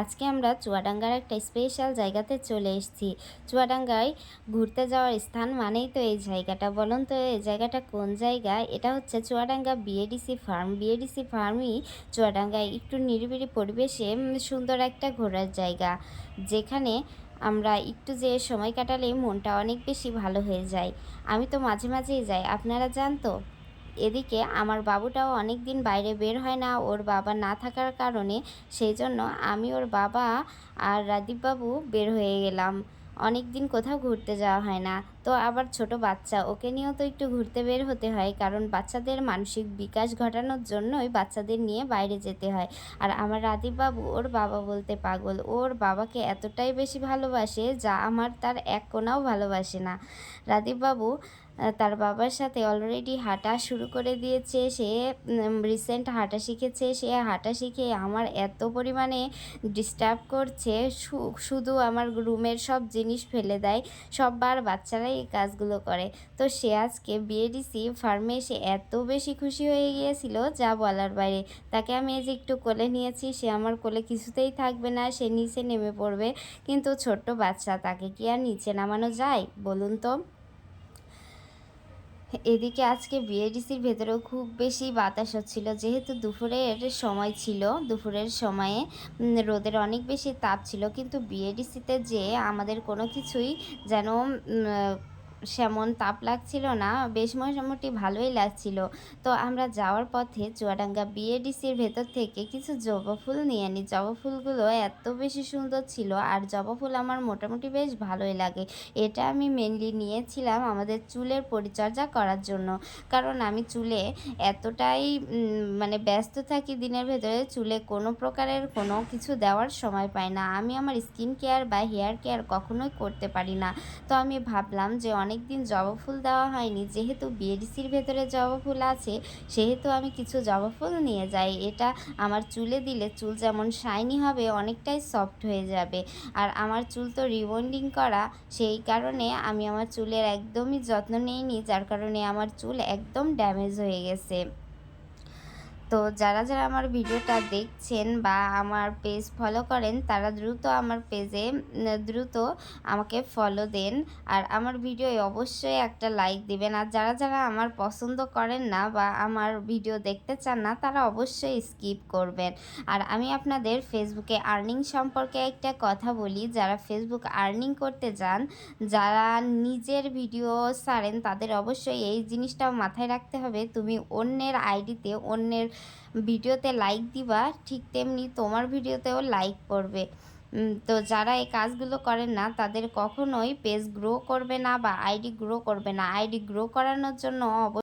আজকে আমরা চুয়াডাঙ্গার একটা স্পেশাল জায়গাতে চলে এসেছি। চুয়াডাঙ্গায় ঘুরতে যাওয়ার স্থান মানেই তো এই জায়গাটা। বলুন তো, এই জায়গাটা কোন জায়গা? এটা হচ্ছে চুয়াডাঙ্গা বিএডিসি ফার্ম বিএডিসি ফার্মই চুয়াডাঙ্গায় একটু নিরিবিলি পরিবেশে সুন্দর একটা ঘোরার জায়গা। যেখানে আমরা একটু যে সময় কাটালে মনটা অনেক বেশি ভালো হয়ে যায়। আমি তো মাঝে মাঝেই যাই। আপনারা যান তো? এদিকে আমার বাবুটাও অনেক দিন বাইরে বের হয় না, ওর বাবা না থাকার কারণে সেই জন্য আমি ওর বাবা আর রাদীপবাবু বের হয়ে গেলাম। অনেক দিন কোথাও ঘুরতে যাওয়া হয় না। তো আবার ছোট বাচ্চা, ওকে নিয়েও তো একটু ঘুরতে বের হতে হয়, কারণ বাচ্চাদের মানসিক বিকাশ ঘটানোর জন্যই বাচ্চাদের নিয়ে বাইরে যেতে হয়। আর আমার রাদীপ বাবু ওর বাবা বলতে পাগল, ওর বাবাকে এতটাই বেশি ভালোবাসে যা আমার তার এক কোনাও ভালোবাসে না। রাদীপ বাবু তার বাবার সাথে অলরেডি হাঁটা শুরু করে দিয়েছে, সে রিসেন্ট হাঁটা শিখেছে, সে হাঁটা শিখে আমার এত পরিমাণে ডিস্টার্ব করছে শুধু আমার রুমের সব জিনিস ফেলে দেয় সববার বাচ্চারাই এই কাজগুলো করে। তো সে আজকে বিএডিসি ফার্মে এসে এত বেশি খুশি হয়ে গিয়েছিল, যা বলার বাইরে। তাকে আমি এই যে একটু কোলে নিয়েছি, সে আমার কোলে কিছুতেই থাকবে না, সে নিচে নেমে পড়বে। কিন্তু ছোট্ট বাচ্চা, তাকে কি আর নিচে নামানো যায়? বলুন তো। এদিকে আজকে বিএডিসির ভেতরেও খুব বেশি বাতাস হচ্ছিল। যেহেতু দুপুরের সময় ছিল, দুপুরের সময়ে রোদের অনেক বেশি তাপ ছিল, কিন্তু বিএডিসিতে যে আমাদের কোনো কিছুই যেন সেমন তাপ লাগছিল না, বেশ মোটামুটি ভালোই লাগছিল। তো আমরা যাওয়ার পথে চুয়াডাঙ্গা বিএডিসির ভেতর থেকে কিছু জবা ফুল নিয়ে নিই জবা ফুলগুলো এত বেশি সুন্দর ছিল আর জবা ফুল আমার মোটামুটি বেশ ভালোই লাগে। এটা আমি মেনলি নিয়েছিলাম আমাদের চুলের পরিচর্যা করার জন্য। কারণ আমি চুলে এতটাই মানে ব্যস্ত থাকি দিনের ভেতরে, চুলে কোনো প্রকারের কোনো কিছু দেওয়ার সময় পাই না। আমি আমার স্কিন কেয়ার বা হেয়ার কেয়ার কখনোই করতে পারি না। তো আমি ভাবলাম যে অনেক দিন জবা ফুল দেওয়া হয়নি, যেহেতু বিএডিসির ভেতরে জবা ফুল আছে, সেহেতু আমি কিছু জবা ফুল নিয়ে যাই। এটা আমার চুলে দিলে চুল যেমন শাইনি হবে, অনেকটাই সফট হয়ে যাবে। আর আমার চুল তো রিবন্ডিং করা, সেই কারণে আমি আমার চুলের একদমই যত্ন নিইনি, যার কারণে আমার চুল একদম ড্যামেজ হয়ে গেছে। তো যারা যারা আমার ভিডিওটা দেখছেন বা আমার পেজ ফলো করেন, তারা দ্রুত আমার পেজে দ্রুত আমাকে ফলো দেন। আর আমার ভিডিও অবশ্যই একটা লাইক দিবেন। আর যারা যারা আমার পছন্দ করেন না বা আমার ভিডিও দেখতে চান না, তারা অবশ্যই স্কিপ করবেন। আর আমি আপনাদের ফেসবুকে আর্নিং সম্পর্কে একটা কথা বলি। যারা ফেসবুক আর্নিং করতে যান, যারা নিজের ভিডিও ছাড়েন, তাদের অবশ্যই এই জিনিসটাও মাথায় রাখতে হবে। তুমি অন্যের আইডিতে অন্যের ভিডিওতে লাইক দিবা, ঠিক তেমনি তোমার ভিডিওতেও লাইক করবে তো যারা এই কাজগুলো করেন না, তাদের কখনোই পেজ গ্রো করবে না বা আইডি গ্রো করবে না। আইডি গ্রো করানোর জন্য